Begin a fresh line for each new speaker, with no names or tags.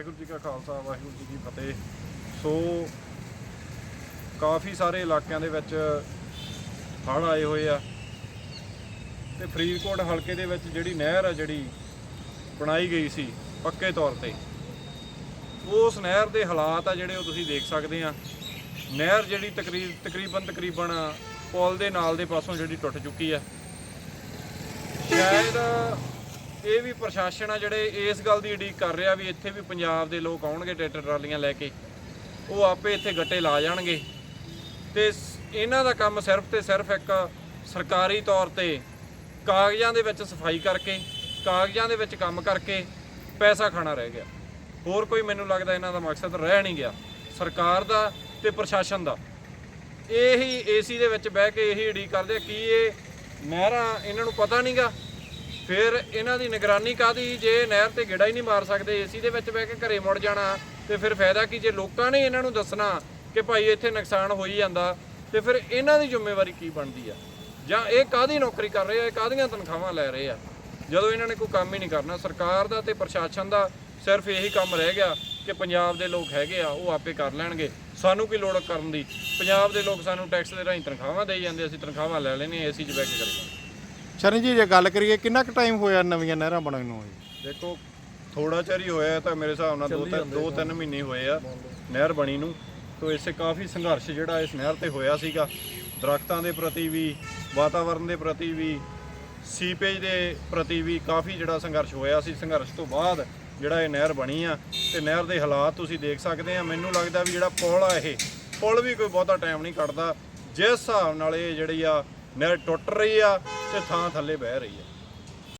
ਵਾਹਿਗੁਰੂ ਜੀ ਕਾ ਖਾਲਸਾ, ਵਾਹਿਗੁਰੂ ਜੀ ਕੀ ਫਤਿਹ। ਸੋ, ਕਾਫੀ ਸਾਰੇ ਇਲਾਕਿਆਂ ਦੇ ਵਿੱਚ ਹੜ੍ਹ ਆਏ ਹੋਏ ਆ ਤੇ ਫਰੀਦਕੋਟ ਹਲਕੇ ਦੇ ਵਿੱਚ ਜਿਹੜੀ ਨਹਿਰ ਆ ਜਿਹੜੀ ਬਣਾਈ ਗਈ ਸੀ ਪੱਕੇ ਤੌਰ ਤੇ, ਉਸ ਨਹਿਰ ਦੇ ਹਾਲਾਤ ਆ ਜਿਹੜੇ ਉਹ ਤੁਸੀਂ ਦੇਖ ਸਕਦੇ ਆ। ਨਹਿਰ ਜਿਹੜੀ ਤਕਰੀਬ, ਤਕਰੀਬਨ ਤਕਰੀਬਨ ਪੁਲ ਦੇ ਨਾਲ ਦੇ ਪਾਸੋਂ ਜਿਹੜੀ ਟੁੱਟ ਚੁੱਕੀ ਆ। ਸ਼ਾਇਦ ਇਹ ਵੀ ਪ੍ਰਸ਼ਾਸਨ ਆ ਜਿਹੜੇ ਇਸ ਗੱਲ ਦੀ ਉਡੀਕ ਕਰ ਰਿਹਾ ਵੀ ਇੱਥੇ ਵੀ ਪੰਜਾਬ ਦੇ ਲੋਕ ਆਉਣਗੇ, ਟਰੈਕਟਰ, ਟਰਾਲੀਆਂ ਲੈ ਕੇ। ਉਹ ਆਪੇ ਇੱਥੇ ਗੱਟੇ ਲਾ ਜਾਣਗੇ। ਤੇ ਇਹਨਾਂ ਦਾ ਕੰਮ ਸਿਰਫ ਤੇ ਸਿਰਫ ਇੱਕ ਸਰਕਾਰੀ ਤੌਰ ਤੇ ਕਾਗਜ਼ਾਂ ਦੇ ਵਿੱਚ ਸਫ਼ਾਈ ਕਰਕੇ, ਕਾਗਜ਼ਾਂ ਦੇ ਵਿੱਚ ਕੰਮ ਕਰਕੇ ਪੈਸਾ ਖਾਣਾ ਰਹਿ ਗਿਆ। ਹੋਰ ਕੋਈ ਮੈਨੂੰ ਲੱਗਦਾ ਇਹਨਾਂ ਦਾ ਮਕਸਦ ਰਹਿ ਨਹੀਂ ਗਿਆ। ਸਰਕਾਰ ਦਾ ਤੇ ਪ੍ਰਸ਼ਾਸਨ ਦਾ। ਇਹੀ ਏਸੀ ਦੇ ਵਿੱਚ ਬਹਿ ਕੇ ਇਹੀ ਉਡੀਕ ਕਰਦੇ ਆ ਕਿ ਇਹ ਨਹਿਰਾਂ ਇਹਨਾਂ ਨੂੰ ਪਤਾ ਨਹੀਂਗਾ ਫਿਰ ਇਹਨਾਂ ਦੀ ਨਿਗਰਾਨੀ ਕਾਦੀ ਜੇ ਨਹਿਰ ਤੇ ਗੇੜਾ ਹੀ ਨਹੀਂ ਮਾਰ ਸਕਦੇ, ਏਸੀ ਦੇ ਵਿੱਚ ਬਹਿ ਕੇ ਘਰੇ ਮੁੜ ਜਾਣਾ, ਤੇ ਫਿਰ ਫਾਇਦਾ ਕੀ? ਜੇ ਲੋਕਾਂ ਨੇ ਇਹਨਾਂ ਨੂੰ ਦੱਸਣਾ ਕਿ ਭਾਈ ਇੱਥੇ ਨੁਕਸਾਨ ਹੋਈ ਜਾਂਦਾ, ਤੇ ਫਿਰ ਇਹਨਾਂ ਦੀ ਜ਼ਿੰਮੇਵਾਰੀ ਕੀ ਬਣਦੀ ਆ? ਜਾਂ ਇਹ ਕਾਦੀ ਨੌਕਰੀ ਕਰ ਰਹੇ ਆ? ਇਹ ਕਾਦੀਆਂ ਤਨਖਾਹਾਂ ਲੈ ਰਹੇ ਆ? ਜਦੋਂ ਇਹਨਾਂ ਨੇ ਕੋਈ ਕੰਮ ਹੀ ਨਹੀਂ ਕਰਨਾ, ਸਰਕਾਰ ਦਾ ਤੇ ਪ੍ਰਸ਼ਾਸਨ ਦਾ ਸਿਰਫ ਇਹੀ ਕੰਮ ਰਹਿ ਗਿਆ ਕਿ ਪੰਜਾਬ ਦੇ ਲੋਕ ਹੈਗੇ ਆ, ਉਹ ਆਪੇ ਕਰ ਲੈਣਗੇ। ਸਾਨੂੰ ਕੀ ਲੋੜ ਕਰਨ ਦੀ? ਪੰਜਾਬ ਦੇ ਲੋਕ ਸਾਨੂੰ ਟੈਕਸ ਦੇ ਰਾਹੀਂ ਤਨਖਾਹਾਂ ਦੇਈ ਜਾਂਦੇ, ਅਸੀਂ ਤਨਖਾਹਾਂ ਲੈ ਲੈਣੇ ਏਸੀ 'ਚ ਬਹਿ ਕੇ ਕਰੀਏ
ਸ਼ਰਨ ਜੀ ਜੇ ਗੱਲ ਕਰੀਏ ਕਿੰਨਾ ਕੁ ਟਾਈਮ ਹੋਇਆ ਨਵੀਆਂ ਨਹਿਰਾਂ ਬਣਨ ਨੂੰ ਜੀ
ਦੇਖੋ ਥੋੜਾ ਚਿਰ ਹੀ ਹੋਇਆ ਤਾਂ ਮੇਰੇ ਹਿਸਾਬ ਨਾਲ ਦੋ ਤਿੰਨ ਦੋ ਤਿੰਨ ਮਹੀਨੇ ਹੋਏ ਆ ਨਹਿਰ ਬਣੀ ਨੂੰ। ਤੋਂ ਇਸੇ ਕਾਫੀ ਸੰਘਰਸ਼ ਜਿਹੜਾ ਇਸ ਨਹਿਰ ਤੇ ਹੋਇਆ ਸੀਗਾ ਦਰਖਤਾਂ ਦੇ ਪ੍ਰਤੀ ਵੀ ਵਾਤਾਵਰਣ ਦੇ ਪ੍ਰਤੀ ਵੀ ਸੀਪੇਜ ਦੇ ਪ੍ਰਤੀ ਵੀ ਕਾਫੀ ਜਿਹੜਾ ਸੰਘਰਸ਼ ਹੋਇਆ ਸੀ। ਸੰਘਰਸ਼ ਤੋਂ ਬਾਅਦ ਜਿਹੜਾ ਇਹ ਨਹਿਰ ਬਣੀ ਆ ਤੇ ਨਹਿਰ ਦੇ ਹਾਲਾਤ ਤੁਸੀਂ ਦੇਖ ਸਕਦੇ ਆ। ਮੈਨੂੰ ਲੱਗਦਾ ਵੀ ਜਿਹੜਾ ਪੁਲ ਆ ਇਹ ਪੁਲ ਵੀ ਕੋਈ ਬਹੁਤਾ ਟਾਈਮ ਨਹੀਂ ਕੱਢਦਾ। ਜਿਸ ਹਿਸਾਬ ਨਾਲ ਇਹ ਜਿਹੜੀ ਆ ਨਹਿਰ ਟੁੱਟ ਰਹੀ ਆ ਤੇ ਥਾਂ ਥੱਲੇ ਬਹਿ ਰਹੀ ਆ।